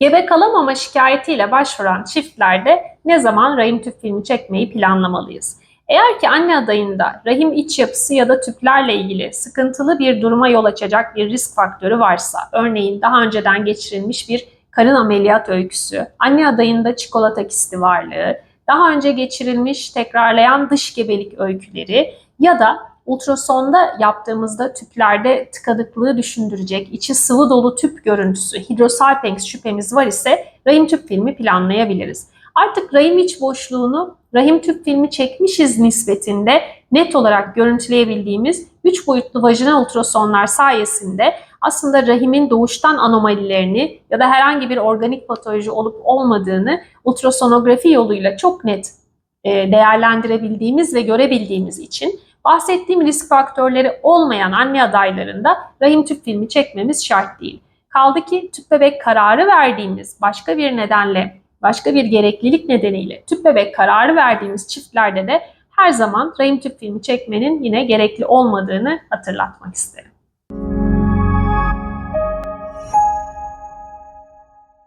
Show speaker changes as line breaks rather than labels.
Gebe kalamama şikayetiyle başvuran çiftlerde ne zaman rahim tüp filmi çekmeyi planlamalıyız? Eğer ki anne adayında rahim iç yapısı ya da tüplerle ilgili sıkıntılı bir duruma yol açacak bir risk faktörü varsa, örneğin daha önceden geçirilmiş bir karın ameliyat öyküsü, anne adayında çikolata kisti varlığı, daha önce geçirilmiş tekrarlayan dış gebelik öyküleri ya da ultrasonda yaptığımızda tüplerde tıkanıklığı düşündürecek içi sıvı dolu tüp görüntüsü hidrosalpinx şüphemiz var ise rahim tüp filmi planlayabiliriz. Artık rahim iç boşluğunu rahim tüp filmi çekmişiz nispetinde net olarak görüntüleyebildiğimiz 3 boyutlu vajinal ultrasonlar sayesinde aslında rahimin doğuştan anomalilerini ya da herhangi bir organik patoloji olup olmadığını ultrasonografi yoluyla çok net e, değerlendirebildiğimiz ve görebildiğimiz için bahsettiğim risk faktörleri olmayan anne adaylarında rahim tüp filmi çekmemiz şart değil. Kaldı ki tüp bebek kararı verdiğimiz başka bir nedenle, başka bir gereklilik nedeniyle tüp bebek kararı verdiğimiz çiftlerde de her zaman rahim tüp filmi çekmenin yine gerekli olmadığını hatırlatmak isterim.